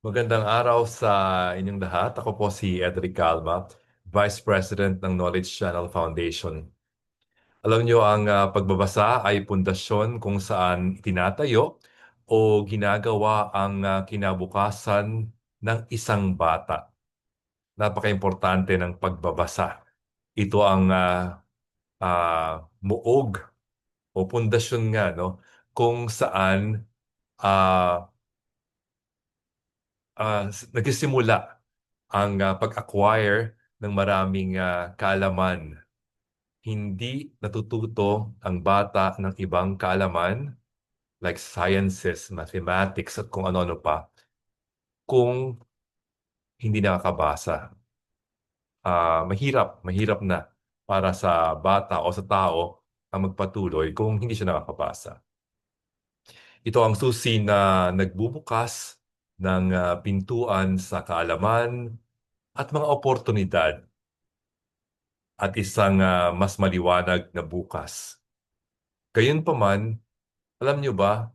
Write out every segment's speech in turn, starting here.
Magandang araw sa inyong lahat. Ako po si Edric Calma, Vice President ng Knowledge Channel Foundation. Alam niyo, ang uh, pagbabasa ay pundasyon kung saan itinatayo o ginagawa ang uh, kinabukasan ng isang bata. Napaka-importante ng pagbabasa. Ito ang uh, uh, muog o pundasyon nga no, kung saan uh, uh, nagsisimula ang uh, pag-acquire ng maraming uh, kaalaman. Hindi natututo ang bata ng ibang kaalaman like sciences, mathematics at kung ano-ano pa kung hindi nakakabasa. Uh, mahirap, mahirap na para sa bata o sa tao ang magpatuloy kung hindi siya nakakabasa. Ito ang susi na nagbubukas ng uh, pintuan sa kaalaman at mga oportunidad at isang uh, mas maliwanag na bukas. Gayunpaman, alam niyo ba,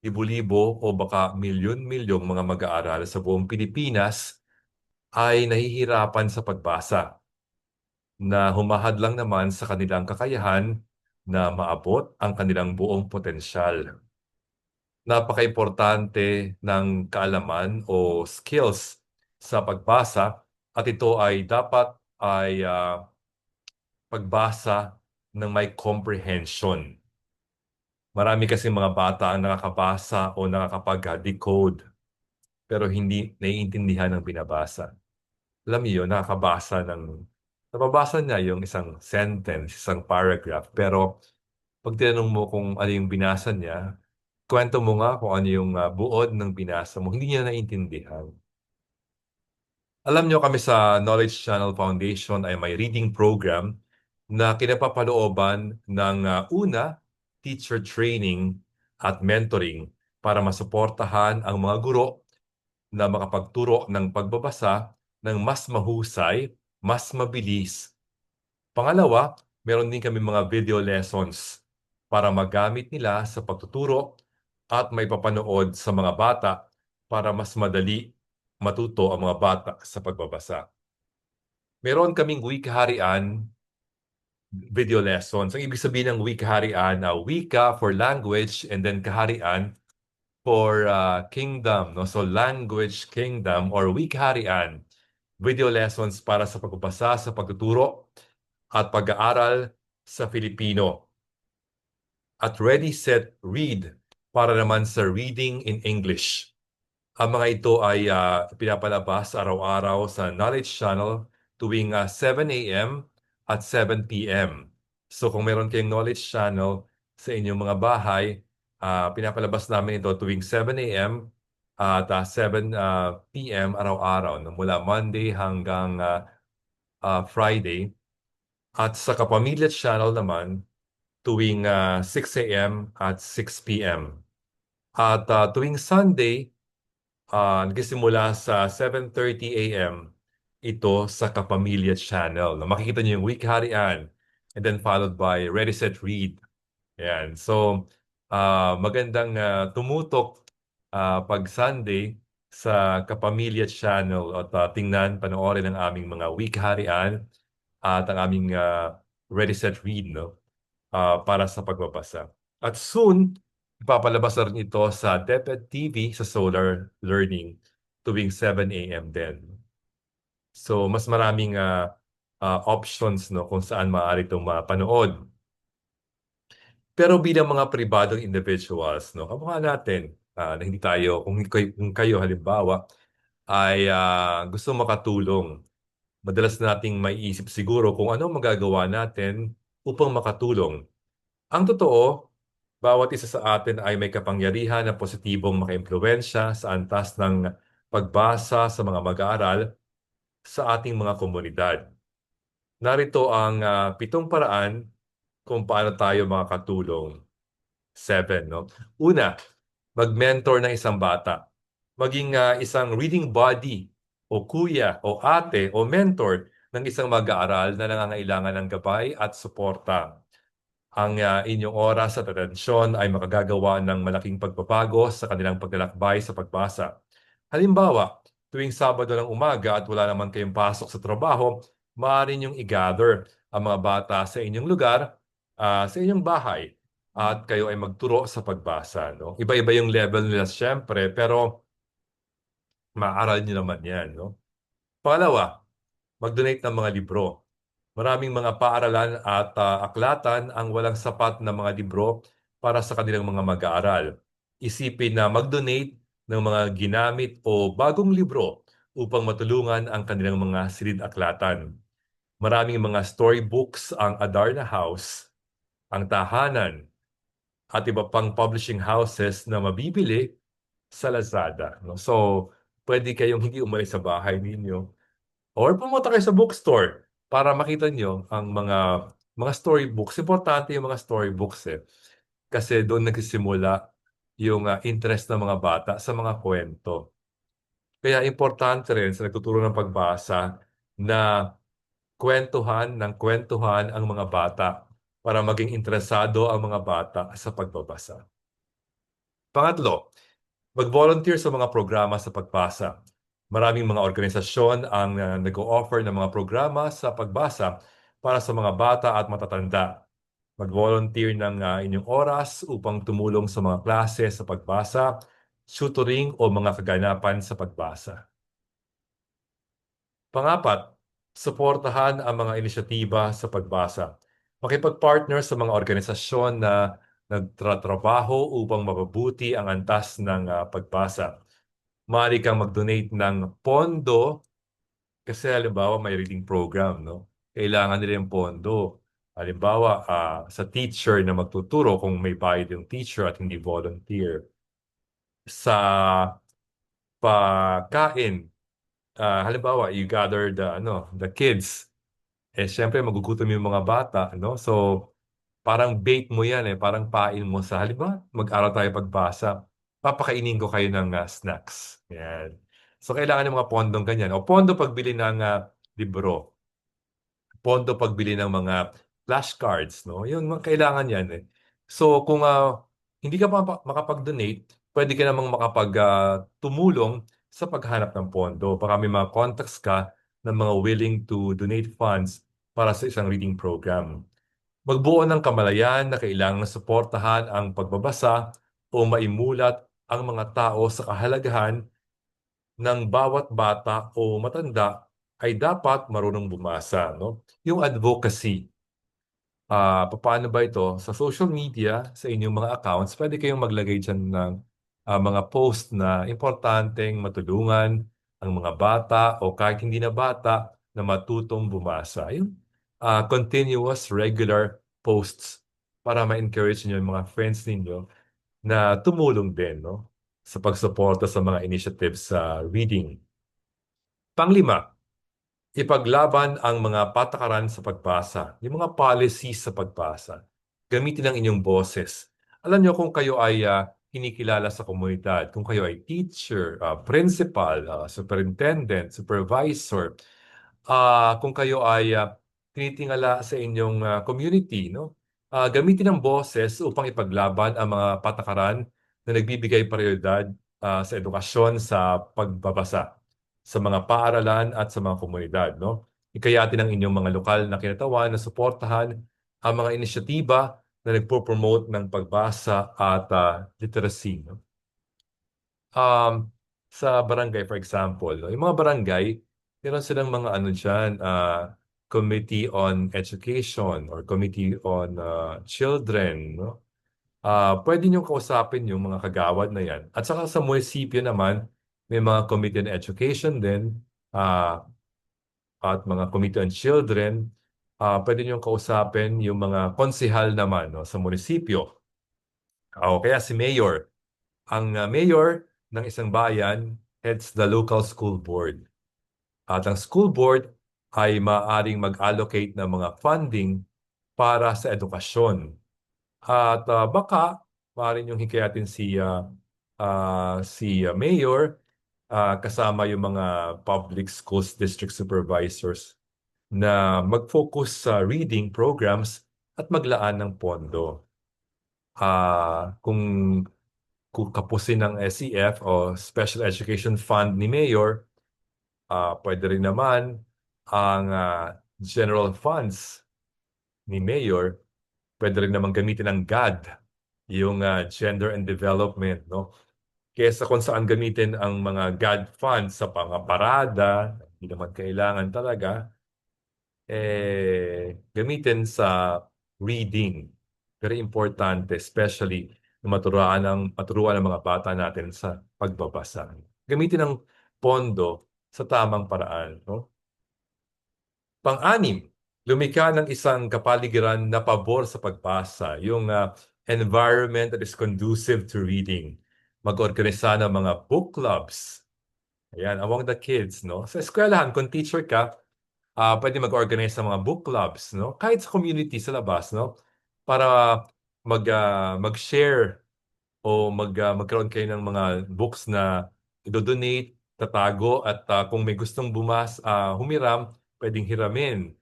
libo-libo o baka milyon-milyong mga mag-aaral sa buong Pilipinas ay nahihirapan sa pagbasa na humahad lang naman sa kanilang kakayahan na maabot ang kanilang buong potensyal napaka-importante ng kaalaman o skills sa pagbasa at ito ay dapat ay uh, pagbasa ng may comprehension. Marami kasi mga bata ang nakakabasa o nakakapag-decode pero hindi naiintindihan ng binabasa. Alam niyo, nakakabasa ng nababasa niya yung isang sentence, isang paragraph, pero pag tinanong mo kung ano yung binasa niya, kwento mo nga kung ano yung uh, buod ng binasa mo, hindi niya naintindihan. Alam niyo kami sa Knowledge Channel Foundation ay may reading program na kinapapalooban ng uh, una, teacher training at mentoring para masuportahan ang mga guro na makapagturo ng pagbabasa ng mas mahusay, mas mabilis. Pangalawa, meron din kami mga video lessons para magamit nila sa pagtuturo at may papanood sa mga bata para mas madali matuto ang mga bata sa pagbabasa. Meron kaming wikaharian video lessons. Ang ibig sabihin ng wikaharian uh, wika for language and then kaharian for uh, kingdom. No? So language kingdom or wikaharian video lessons para sa pagbabasa, sa pagtuturo at pag-aaral sa Filipino. At Ready, Set, Read para naman sa reading in English. Ang mga ito ay uh, pinapalabas araw-araw sa Knowledge Channel tuwing uh, ah, 7 a.m. at 7 p.m. So kung meron kayong Knowledge Channel sa inyong mga bahay, uh, pinapalabas namin ito tuwing 7 a.m. at uh, 7 uh, p.m. araw-araw no? mula Monday hanggang uh, uh, Friday. At sa Kapamilya Channel naman, tuwing uh, 6 a.m. at 6 p.m. At uh, tuwing Sunday, uh, nagsisimula sa 7.30 a.m. ito sa Kapamilya Channel. Na makikita niyo yung Week Harian and then followed by Ready, Set, Read. Yan. So, uh, magandang uh, tumutok uh, pag Sunday sa Kapamilya Channel at uh, tingnan, panoorin ang aming mga Week Harian at ang aming uh, Ready, Set, Read no? uh, para sa pagbabasa. At soon, Ipapalabas na rin ito sa DepEd TV sa Solar Learning tuwing 7 a.m. din. So mas maraming uh, uh, options no kung saan maaari itong mapanood. Pero bilang mga pribadong individuals, no, kamukha natin uh, na hindi tayo, kung kayo, kung kayo halimbawa, ay uh, gusto makatulong. Madalas nating maiisip siguro kung ano magagawa natin upang makatulong. Ang totoo, bawat isa sa atin ay may kapangyarihan na positibong makaimpluwensya sa antas ng pagbasa sa mga mag-aaral sa ating mga komunidad. Narito ang uh, pitong paraan kung paano tayo makakatulong. Seven, no? Una, mag-mentor ng isang bata. Maging uh, isang reading body o kuya o ate o mentor ng isang mag-aaral na nangangailangan ng gabay at suporta ang uh, inyong oras at atensyon ay makagagawa ng malaking pagbabago sa kanilang paglalakbay sa pagbasa. Halimbawa, tuwing Sabado ng umaga at wala naman kayong pasok sa trabaho, maaari niyong i-gather ang mga bata sa inyong lugar, uh, sa inyong bahay, at kayo ay magturo sa pagbasa. No? Iba-iba yung level nila siyempre, pero maaral niyo naman yan. No? Pangalawa, mag-donate ng mga libro. Maraming mga paaralan at uh, aklatan ang walang sapat na mga libro para sa kanilang mga mag-aaral. Isipin na mag-donate ng mga ginamit o bagong libro upang matulungan ang kanilang mga silid-aklatan. Maraming mga storybooks ang Adarna House, ang Tahanan, at iba pang publishing houses na mabibili sa Lazada. No? So, pwede kayong hindi umalis sa bahay ninyo or pumunta kayo sa bookstore para makita nyo ang mga mga storybooks. Importante yung mga storybooks eh. Kasi doon nagsisimula yung uh, interest ng mga bata sa mga kwento. Kaya importante rin sa nagtuturo ng pagbasa na kwentuhan ng kwentuhan ang mga bata para maging interesado ang mga bata sa pagbabasa. Pangatlo, mag-volunteer sa mga programa sa pagbasa. Maraming mga organisasyon ang uh, nag-o-offer ng mga programa sa pagbasa para sa mga bata at matatanda. Mag-volunteer ng uh, inyong oras upang tumulong sa mga klase sa pagbasa, tutoring o mga kaganapan sa pagbasa. Pangapat, suportahan ang mga inisyatiba sa pagbasa makipag-partner sa mga organisasyon na nagtratrabaho upang mapabuti ang antas ng uh, pagbasa. Maaari kang mag-donate ng pondo kasi halimbawa may reading program, no? Kailangan nila yung pondo. Halimbawa, uh, sa teacher na magtuturo kung may bayad yung teacher at hindi volunteer. Sa pagkain, uh, halimbawa, you gather the, ano, the kids eh syempre magugutom yung mga bata, no? So, parang bait mo yan eh, parang pain mo sa halimbawa, mag-aral tayo pagbasa, papakainin ko kayo ng uh, snacks. Yan. So, kailangan ng mga pondong ganyan. O pondo pagbili ng uh, libro. Pondo pagbili ng mga flashcards, no? Yun, kailangan yan eh. So, kung uh, hindi ka pa makapag-donate, pwede ka namang makapag-tumulong uh, sa paghanap ng pondo. Baka may mga contacts ka ng mga willing to donate funds para sa isang reading program. Magbuo ng kamalayan na kailangang suportahan ang pagbabasa o maimulat ang mga tao sa kahalagahan ng bawat bata o matanda ay dapat marunong bumasa. No? Yung advocacy, uh, paano ba ito? Sa social media, sa inyong mga accounts, pwede kayong maglagay dyan ng uh, mga post na importanteng matulungan ang mga bata o kahit hindi na bata na matutong bumasa. Yung uh, continuous, regular posts para ma-encourage niyo yung mga friends ninyo na tumulong din no, sa pagsuporta sa mga initiatives sa reading. Panglima, ipaglaban ang mga patakaran sa pagbasa, yung mga policies sa pagbasa. Gamitin ang inyong boses. Alam niyo kung kayo ay uh, kinikilala sa komunidad, kung kayo ay teacher, uh, principal, uh, superintendent, supervisor, uh, kung kayo ay uh, tinitingala sa inyong uh, community, no? Uh, gamitin ang boses upang ipaglaban ang mga patakaran na nagbibigay prioridad uh, sa edukasyon sa pagbabasa sa mga paaralan at sa mga komunidad. No? Ikayatin ang inyong mga lokal na kinatawan na suportahan ang mga inisyatiba na nagpo-promote ng pagbasa at uh, literacy. No? Um, sa barangay, for example, no? yung mga barangay, meron silang mga ano dyan, uh, Committee on Education or Committee on uh, Children, no? Uh, pwede nyo kausapin yung mga kagawad na yan. At saka sa munisipyo naman, may mga Committee on Education din uh, at mga Committee on Children. Uh, pwede nyo kausapin yung mga konsihal naman no, sa munisipyo. O kaya si Mayor. Ang uh, Mayor ng isang bayan heads the local school board. At ang school board ay maaring mag-allocate ng mga funding para sa edukasyon. At uh, baka maaaring yung hikayatin si uh, uh, si uh, mayor uh, kasama yung mga public schools district supervisors na mag-focus sa reading programs at maglaan ng pondo. Uh, kung kung kapusin ng SEF o Special Education Fund ni Mayor, uh, pwede rin naman ang uh, general funds ni Mayor, pwede rin naman gamitin ng GAD, yung uh, Gender and Development, no? Kesa kung saan gamitin ang mga GAD funds sa pangaparada, hindi naman kailangan talaga, eh, gamitin sa reading. Very importante, especially na maturuan ng, maturuan ng mga bata natin sa pagbabasa. Gamitin ang pondo sa tamang paraan. No? Pang-anim, lumikha ng isang kapaligiran na pabor sa pagbasa, yung uh, environment that is conducive to reading. Mag-organisa ng mga book clubs. Ayan, among the kids, no? Sa eskwelahan, kung teacher ka, uh, pwede mag-organize ng mga book clubs, no? Kahit sa community sa labas, no? Para mag uh, mag-share o mag uh, magkaroon kayo ng mga books na i-donate, tatago at uh, kung may gustong bumas uh, humiram, pwedeng hiramin.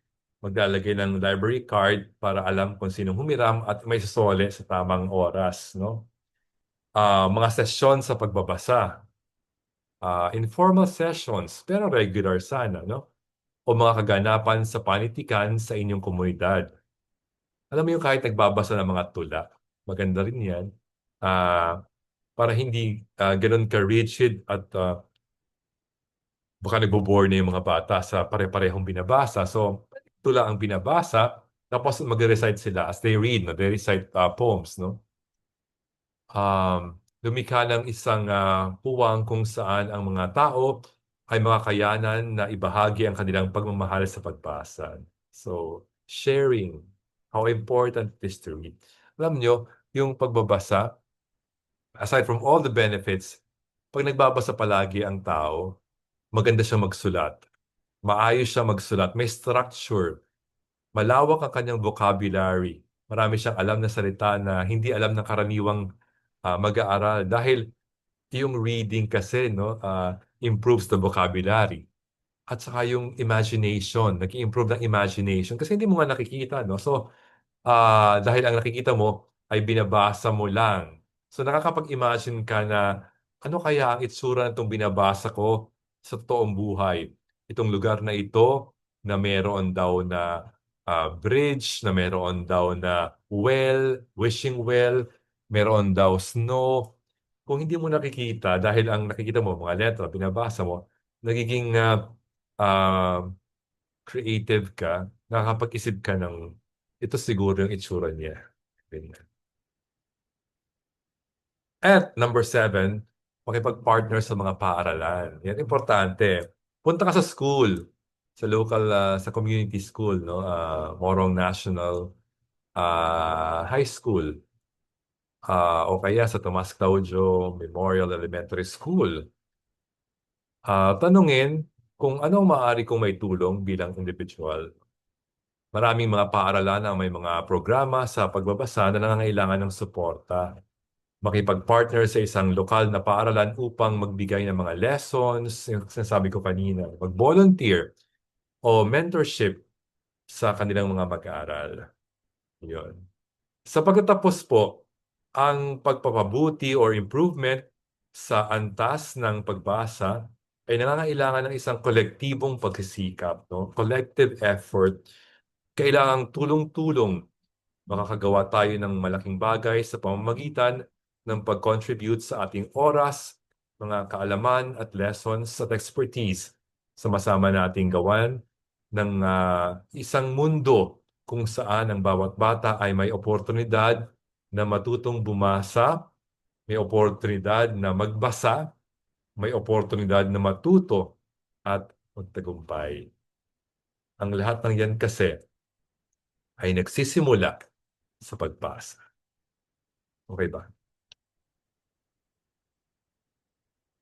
Maglalagay ng library card para alam kung sinong humiram at may susole sa tamang oras. No? Uh, mga sesyon sa pagbabasa. Uh, informal sessions, pero regular sana. No? O mga kaganapan sa panitikan sa inyong komunidad. Alam mo yung kahit nagbabasa ng mga tula, maganda rin yan. Uh, para hindi uh, ganun ka-rigid at uh, baka nagbo-bore na yung mga bata sa pare-parehong binabasa. So, ito lang ang binabasa, tapos mag-recite sila as they read, no? they recite uh, poems. No? Um, lumikha ng isang uh, puwang kung saan ang mga tao ay mga kayanan na ibahagi ang kanilang pagmamahal sa pagbasa. So, sharing, how important it is to read. Alam nyo, yung pagbabasa, aside from all the benefits, pag nagbabasa palagi ang tao, maganda siya magsulat. Maayos siya magsulat. May structure. Malawak ang kanyang vocabulary. Marami siyang alam na salita na hindi alam ng karaniwang uh, mag-aaral. Dahil yung reading kasi no, uh, improves the vocabulary. At saka yung imagination, nag-improve ng imagination. Kasi hindi mo nga nakikita. No? So, uh, dahil ang nakikita mo ay binabasa mo lang. So nakakapag-imagine ka na ano kaya ang itsura nitong binabasa ko sa totoong buhay. Itong lugar na ito na meron daw na uh, bridge, na meron daw na well, wishing well, meron daw snow. Kung hindi mo nakikita, dahil ang nakikita mo, mga letra, binabasa mo, nagiging uh, uh, creative ka, nakakapag-isip ka ng ito siguro yung itsura niya. At number seven, makipag-partner sa mga paaralan. Yan importante. Punta ka sa school, sa local, uh, sa community school, no? Uh, Morong National uh, High School. Uh, o kaya sa Tomas Claudio Memorial Elementary School. Uh, tanungin kung ano maaari kong may tulong bilang individual. Maraming mga paaralan na may mga programa sa pagbabasa na nangangailangan ng suporta makipag-partner sa isang lokal na paaralan upang magbigay ng mga lessons, yung sinasabi ko kanina, mag-volunteer o mentorship sa kanilang mga mag-aaral. Yun. Sa pagtatapos po, ang pagpapabuti or improvement sa antas ng pagbasa ay nangangailangan ng isang kolektibong pagsisikap, no? collective effort. Kailangang tulong-tulong makakagawa tayo ng malaking bagay sa pamamagitan ng pag-contribute sa ating oras, mga kaalaman at lessons at expertise. Sama-sama nating gawan ng uh, isang mundo kung saan ang bawat bata ay may oportunidad na matutong bumasa, may oportunidad na magbasa, may oportunidad na matuto at magtagumpay. Ang lahat ng yan kasi ay nagsisimula sa pagbasa. Okay ba?